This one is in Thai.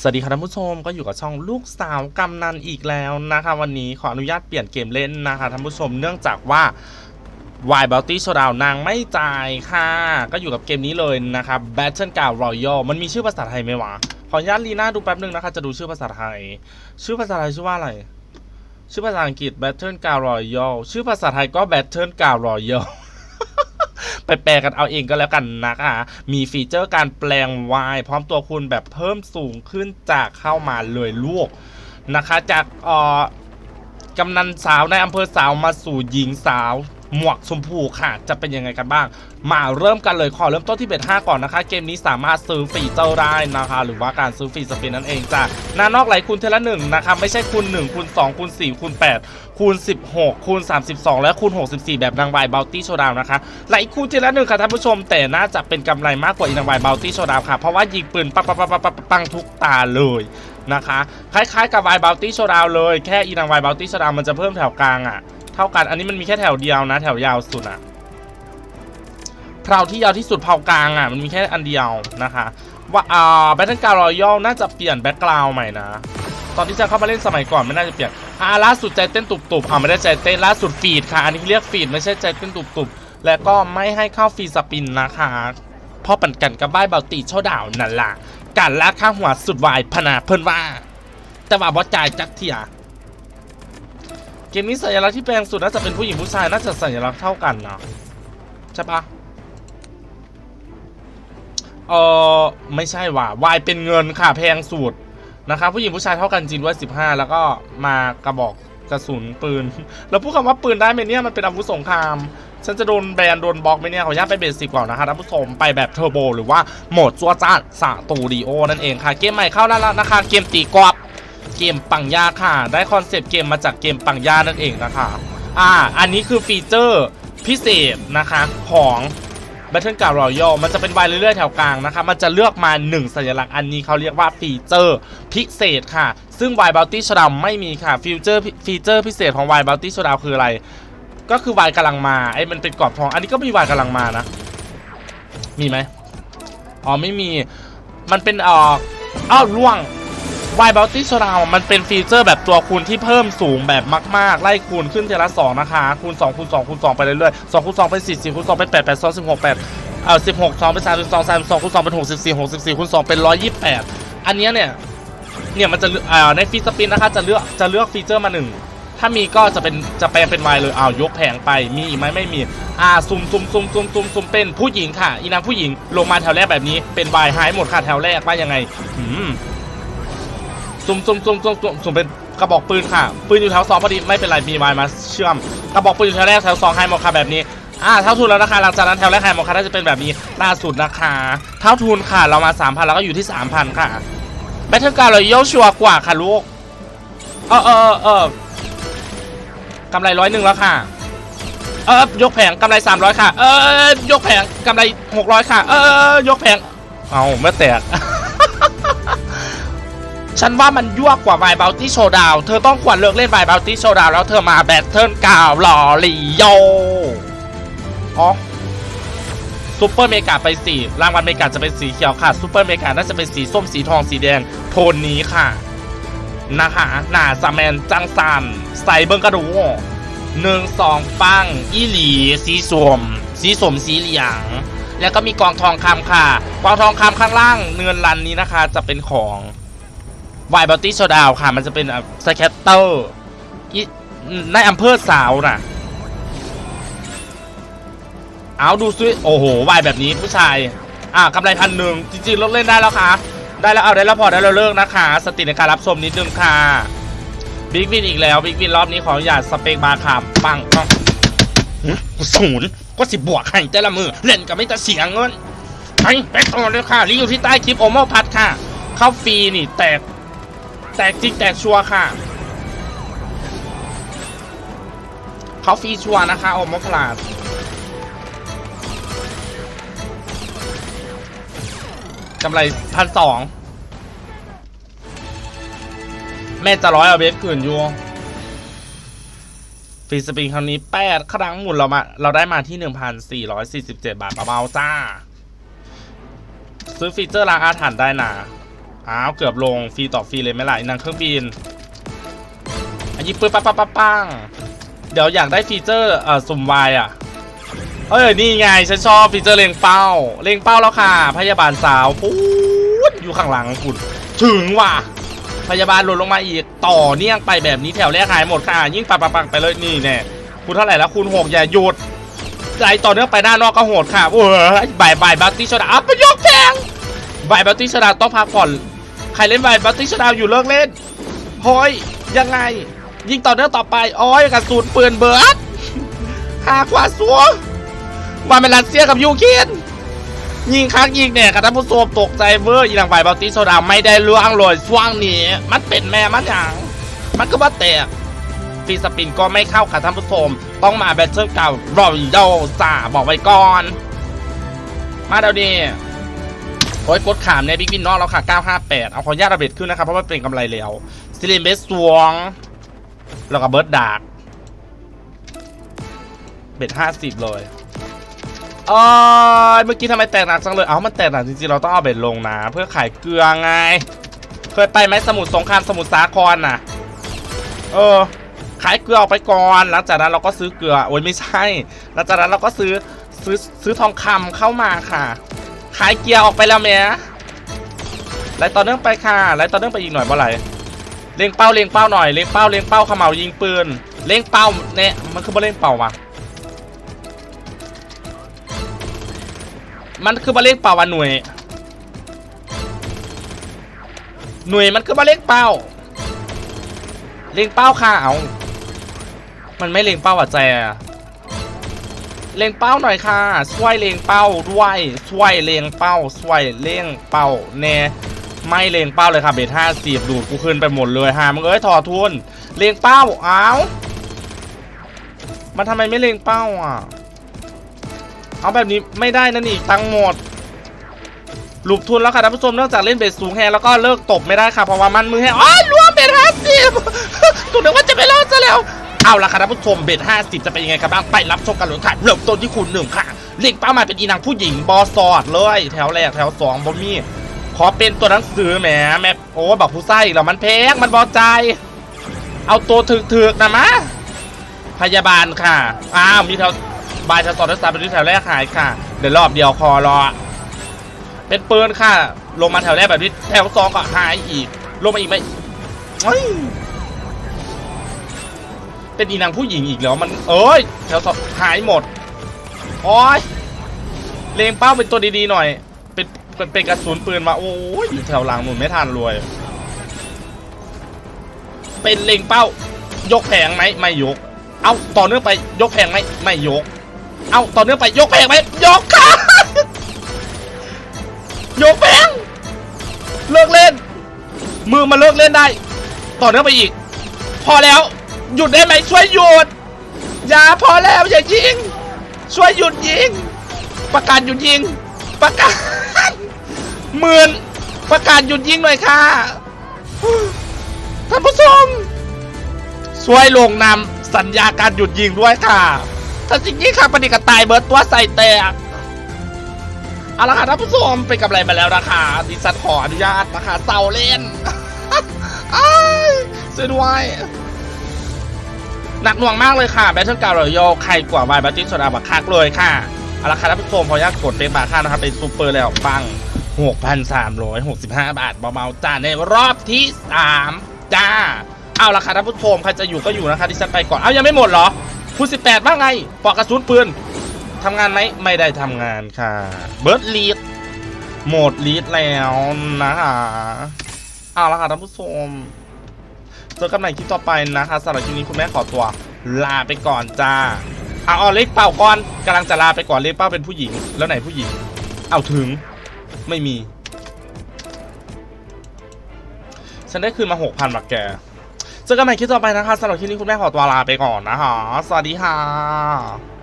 สวัสดีครับท่านผู้ชมก็อยู่กับช่องลูกสาวกำนันอีกแล้วนะคะวันนี้ขออนุญาตเปลี่ยนเกมเล่นนะคะท่านผู้ชมเนื่องจากว่าวายบัลตี้โชดาวนางไม่จ่ายค่ะ ก็อยู่กับเกมนี้เลยนะครับ Battle g r o u n d Royal มันมีชื่อภาษาไทยไหมวะ ขออนุญาตลีน่าดูแป๊บนึงนะคะ จะดูชื่อภาษาไทย ชื่อภาษาไทยชื่อว่าอะไร ชื่อภาษาอังกฤษ Battle g r o u n d Royal ชื่อภาษาไทยก็ Battle g r o u n d Royal ไปแปลกันเอาเองก็แล้วกันนะคะมีฟีเจอร์การแปลงวายพร้อมตัวคุณแบบเพิ่มสูงขึ้นจากเข้ามาเลยลูกนะคะ จากเอ่อกำนันสาวในอำเภอสาวมาสู่หญิงสาว หมวกชมพูค่ะ จะเป็นยังไงกันบ้าง มาเริ่มกันเลยขอเริ่มต้นที่เบ็ด5ก่อนนะคะ เกมนี้สามารถซื้อฟรีเจ้าได้นะคะ หรือว่าการซื้อฟรีสปินนั่นเองจ้ะหน้านอกไหลคูณเทละหนึ่งนะคะไม่ใช่คูณ1คูณ2คูณ4คูณ8คูณ16คูณ32 และคูณ64 แบบนางวายบัลตี้โชดาวนะคะไหลคูณเทละหนึ่งค่ะท่านผู้ชม แต่น่าจะเป็นกำไรมากกว่าอีนางวายบัลตี้โชดาวค่ะเพราะว่ายิงปืนปังปังปังปังปังปังทุกตาเลยนะคะ คล้ายๆกับวายบัลตี้โชดาวเลยแค่อีนางวายบัลตี้โชดาวมันจะเพิ่มแถวกลางอะ เท่ากัน อันนี้มันมีแค่แถวเดียวนะ แถวยาวสุดอะเพลาที่ยาวที่สุดเพลากลางอะมันมีแค่อันเดียวนะคะว่าอ่าแบทเทิลการ์รอยัลน่าจะเปลี่ยนแบ็กกราวใหม่นะ ตอนที่จะเข้ามาเล่นสมัยก่อนไม่น่าจะเปลี่ยนอ่าล่าสุดใจเต้นตุบๆอ่าไม่ได้ใจเต้นล่าสุดฟีดค่ะ อันนี้เรียกฟีดไม่ใช่ใจเต้นตุบๆและก็ไม่ให้เข้าฟรีสปินนะคะพ่อปั่นกันกับบ้ายเบาตีเช่าดาวนั่นล่ะการลากข้าหัวสุดวายพนาเพิ่นว่า แต่ว่าบอสจ่ายจักเทีย เกมนี้สัญลักษณ์ที่แปลงสุดน่าจะเป็นผู้หญิงผู้ชายน่าจะสัญลักษณ์เท่ากันเนาะใช่ปะเออไม่ใช่ว่ะวายเป็นเงินค่ะแพงสุดนะครับผู้หญิงผู้ชายเท่ากันจริงด้วย15 แล้วก็มากระบอกกระสุนปืน แล้วพูดคำว่าปืนได้ไหมเนี่ยมันเป็นอาวุธสงคราม ฉันจะโดนแบนโดนบล็อกไหมเนี่ยขออนุญาตไปเบสิกก่อนนะคะท่านผู้ชมไปแบบเทอร์โบหรือว่าโหมดจัวจ้าสตูดิโอนั่นเองค่ะ เกมใหม่เข้าแล้วนะคะ เกมตีกรอล์ฟ เกมปังยาค่ะ ได้คอนเซปต์เกมมาจากเกมปังยานั่นเองนะคะ อ่า อันนี้คือฟีเจอร์พิเศษนะคะของ Battle g r o u n d Royal มันจะเป็นวายเรื่อยๆแถวกลางนะคะ มันจะเลือกมา 1 สัญลักษณ์อันนี้เขาเรียกว่าฟีเจอร์พิเศษค่ะ ซึ่งวายบัลตี้ชดาไม่มีค่ะฟีเจอร์ฟีเจอร์พิเศษของวายบัลตี้ชดาคืออะไร ก็คือวายกำลังมาไอ้มันเป็นกรอบทอง อันนี้ก็มีวายกำลังมานะ มีไหมอ๋อไม่มี มันเป็นอ่ออ้าวล่วง วายบัลตี้ชดามันเป็นฟีเจอร์แบบตัวคูณที่เพิ่มสูงแบบมาก ๆ ไล่คูณขึ้นเทละสองนะคะ คูณ2คูณ2คูณ2ไปเรื่อยๆ2คูณ2เป็น4 4คูณ2เป็น8 8 2 16 8เอ่อ16 2เป็น3 2 3 2คูณ2เป็น64 64คูณ2เป็น128อันนี้เนี่ย เนี่ยมันจะเอกอ่าในฟีสปินนะคะจะเลือกจะเลือกฟีเจอร์มาหนึ่งถ้ามีก็จะเป็นจะแปลงเป็นวายเลยอ้าวยกแผงไปมีอีกไหมไม่มีอ่าซุ่มซุ่มซุ่มซุ่มซุ่มซุ่มเป็นผู้หญิงค่ะ อีนางผู้หญิงลงมาแถวแรกแบบนี้เป็นวายหายหมดค่ะแถวแรกว่ายังไงหืม ซุ่มซุ่มซุ่มซุ่มซุ่มซุ่มเป็นกระบอกปืนค่ะ ปืนอยู่แถวสองพอดี ไม่เป็นไรมีวายมาเชื่อม กระบอกปืนอยู่แถวแรกแถวสองไฮหมค่ะแบบนี้ อ่าเท่าทุนแล้วนะคะหลังจากนั้นแถวแรกไฮหมค่ะน่าจะเป็นแบบนี้ล่าสุดนะคะเท่าทุนค่ะ เรามา3,000แล้วก็อยู่ที่3,000ค่ะแบทเทิลการ์เราเยอชัวร์กว่าค่ะลูก เออเออเออกำไรร้อยหนึ่งแล้วค่ะ เออยกแผงกำไร300ค่ะ เออยกแผงกำไร600ค่ะ เออยกแผง เอาไม่แตก ฉันว่ามันยั่วกว่าไวบัลตี้โชดาวเธอต้องควรเลิกเล่นไวบัลตี้โชดาวแล้วเธอมาแบทเทิลกาวหล่อหลีโยอ๋อซูเปอร์เมกาไปสีรางวัลเมกาจะเป็นสีเขียวค่ะซูเปอร์เมกาน่าจะเป็นสีส้มสีทองสีแดงโทนนี้ค่ะ นะคะหนาซาแมนจังซันใส่เบิ้งกระดูหนึ่งสองปังอีหลี สีสวม สีสมสีเหลืองแล้วก็มีกองทองคำค่ะ กองทองคำข้างล่างเนือนรันนี้นะคะจะเป็นของ วายบัลตี้โชดาวค่ะ มันจะเป็นสแคตเตอร์ในอำเภอสาวน่ะ เอาดูซิโอ้โหวายแบบนี้ผู้ชาย อะกำไรพันหนึ่งจริงๆลิกเล่นได้แล้วค่ะ ได้แล้วเอาได้แล้วพอได้แล้วเลิกนะคะ สติในการรับชมนิดนึงค่ะบิ๊กวินอีกแล้วบิ๊กวินรอบนี้ขออนุญาตสเปกบาร์ค่ะปังปังหึกูศูนย์ก็สิบบวกให้แต่ละมือ เล่นกับไม่ต่เสียงเงินไปไปต่อเลยค่ะรีวิวที่ใต้คลิปโอโมพัดค่ะ เข้าฟรีนี่แตก แตกจริงแตกชัวร์ค่ะ เขาฟรีชัวร์นะคะอโมพลาสกำไรพันสองแม่จะร้อยเอาเบสคืนอยู่ฟรีสปริงครั้งนี้แปดครั้งหมุนเรามาเราได้มาที่หนึ่งพันสี่ร้อยสี่สิบเจ็ดบาทเบาๆจ้า ซื้อฟีเจอร์ล้างอาถรรพ์ได้นะ อ้าวเกือบลงฟรีต่อฟรีเลยไหมล่ะไอ้นางเครื่องบิน อันนี้ปืนปังปังปังปังเดี๋ยวอยากได้ฟีเจอร์เอ่อสุ่มวายอะ เอ้ยนี่ไงฉันชอบฟีเจอร์เลงเป้า เลงเป้าแล้วค่ะ พยาบาลสาวพูดอยู่ข้างหลังคุณถึงว่ะ พยาบาลหล่นลงมาอีกต่อเนื่องไปแบบนี้แถวแรกหายหมดค่ะ ยิ่งปังปังปังไปเลยนี่แน่คุณเท่าไหร่แล้วคุณหกอย่าหยุดใจต่อเนื่องไปหน้านอกก็โหดค่ะเออบ่ายบ่ายบัตตี้ชดาอัพไปยกแทงบ่ายบัตตี้ชดาต้องพักผ่อน ครเล่นบ่ายบัตตี้ชดาวอยู่เลิกเล่นเฮ้ยยังไง ยิงต่อเนื่องต่อไปอ้ยกระสุนย์ปืนเบิร์ดหาขวาสัวมาเป็นรัสเซียกับยูเครนยิงค้างยิงเนี่ยกระทับผู้ชมตกใจเวอร์ยีหลังใบบอลติโซดาไม่ได้ล่วงเลยช่วงนี้ มันเป็นแม่มันอย่างมันก็ว่าแตกฟีสปินก็ไม่เข้าค่ะท่านผู้ชมต้องมาแบทเทิลเก่ารอยโดจ่าบอกไว้ก่อน มาเดี๋ยวนี้ โอ้ยกดขามในบิ๊กบินนอกแล้วค่ะ 958 เอาขออนุญาตระเบิดขึ้นนะครับ เพราะว่าเป็นกำไรแล้วซิลินเบสสวง แล้วก็เบิร์ดดาร์กเบ็ด50เลยเออเมื่อกี้ทำไมแตกหนักจังเลย เอ้ามันแตกหนักจริงๆ เราต้องเอาเบ็ดลงนะ เพื่อขายเกลือไง เคยไปไหมสมุทรสงครามสมุทรสาครน่ะ เออ ขายเกลือออกไปก่อน หลังจากนั้นเราก็ซื้อเกลือ โอ้ยไม่ใช่ หลังจากนั้นเราก็ซื้อซื้อซื้อทองคำเข้ามาค่ะ ขายเกียร์ออกไปแล้วแม่ไล่ต่อเนื่องไปค่ะไล่ต่อเนื่องไปอีกหน่อยเมื่อไหร่เล็งเป้าเล็งเป้าหน่อยเล็งเป้าเล็งเป้าขม่าวยิงปืนเล็งเป้าเนี่ยมันคือบ่เล็งเป้าว่ะมันคือมาเลขเป่าวันหน่วย หน่วยมันคือมาเลขเป้า เลงเป้าค่ะเอามันไม่เลงเป้าอะแจ เลงเป้าหน่อยค่ะช่วยเลงเป้าด้วยช่วยเลงเป้าช่วยเลงเป้าแน่ไม่เลงเป้าเลยค่ะเบทห้าสิบดูดกูขึ้นไปหมดเลยฮะมึงเอ้ยถอดทุนเลงเป้าเอามันทำไมไม่เลงเป้าอะ เอาแบบนี้ไม่ได้นะนี่ตังหมดหลุบทุนแล้วค่ะท่านผู้ชมเนื่องจากเล่นเบสสูงแฮแล้วก็เลิกตบไม่ได้ค่ะเพราะว่ามันมือแฮอ๋อรวมเบสห้าสิบกูนึกว่าจะไม่รอดซะแล้ว เอาละค่ะท่านผู้ชมเบสห้าสิบจะเป็นยังไงกันบ้างไปรับชมกันเลยค่ะเริ่มต้นที่คุณหนึ่งค่ะเล็งเป้าหมายเป็นอีนางผู้หญิงบอสอดเลย แถวแรกแถวสองบอมี่ขอเป็นตัวหนังสือแหมแม่โอ้บักผู้ไส้อีกแล้วมันแพงมันบอใจ เอาตัวถึกๆนะมะพยาบาลค่ะอ้าวมีแถวบายแถวสองแถวสามเป็นที่แถวแรกหายค่ะ เดี๋ยวรอบเดียวคอรอ เป็นปืนค่ะ ลงมาแถวแรกแบบนี้แถวสองก็หายอีก ลงมาอีกไหม เป็นอีนางผู้หญิงอีกแล้วมันเอ้ยแถวสองหายหมดโอ้ยเลงเป้าเป็นตัวดีๆหน่อย เป็นเป็นเป็นกระสุนปืนมาโอ้ยอยู่แถวหลังหนุนไม่ทันรวย เป็นเลงเป้ายกแผงไหมไม่ยก เอาต่อเนื่องไปยกแผงไหมไม่ยก เอาต่อเนื่องไปยกแผงไหมยกค่ะยกแผงเลิกเล่น มือมาเลิกเล่นได้ ต่อเนื่องไปอีก พอแล้ว หยุดได้ไหมช่วยหยุด อย่าพอแล้วอย่ายิง ช่วยหยุดยิง ประกาศหยุดยิง ประกาศหมื่นประกาศหยุดยิงหน่อยค่ะท่านผู้ชมช่วยลงนำสัญญาการหยุดยิงด้วยค่ะถ้าสิ่งนี้ค่ะปฏิกตายเบิร์ดตัวใส่แตกเอาละค่ะท่านผู้ชมเป็นกำไรมาแล้วนะคะดิฉันขออนุญาตนะคะเซาเล่นอ้ายช่วยด้วย หนักหน่วงมากเลยค่ะแบทเทิลการ์รอยัลใครกว่าวายบัตติสโซดาบักคักเลยค่ะเอาละค่ะท่านผู้ชมขออนุญาตกดเป็นบาค่านะครับ เป็นซูเปอร์แล้วปัง 6,365 บาทเบาๆจ้าในรอบที่ 3 จ้า เอาละค่ะท่านผู้ชมใครจะอยู่ก็อยู่นะคะที่ฉันไปก่อน เอายังไม่หมดเหรอคุณ18ว่าไงปอกกระสุนปืนทำงานไหมไม่ได้ทำงานค่ะ เบิร์ดลีดโหมดลีดแล้วนะคะเอาละค่ะท่านผู้ชม เจอกันใหม่คลิปต่อไปนะคะสำหรับคลิปนี้คุณแม่ขอตัว ลาไปก่อนจ้าเอาเอาเล็กเป่าก่อนกำลังจะลาไปก่อนเล็กเป้าเป็นผู้หญิง แล้วไหนผู้หญิง เอาถึงไม่มี ฉันได้คืนมาหกพันบาทแกเจอกันใหม่คลิปต่อไปนะคะสำหรับคลิปนี้คุณแม่ขอตัวลาไปก่อนนะคะสวัสดีค่ะ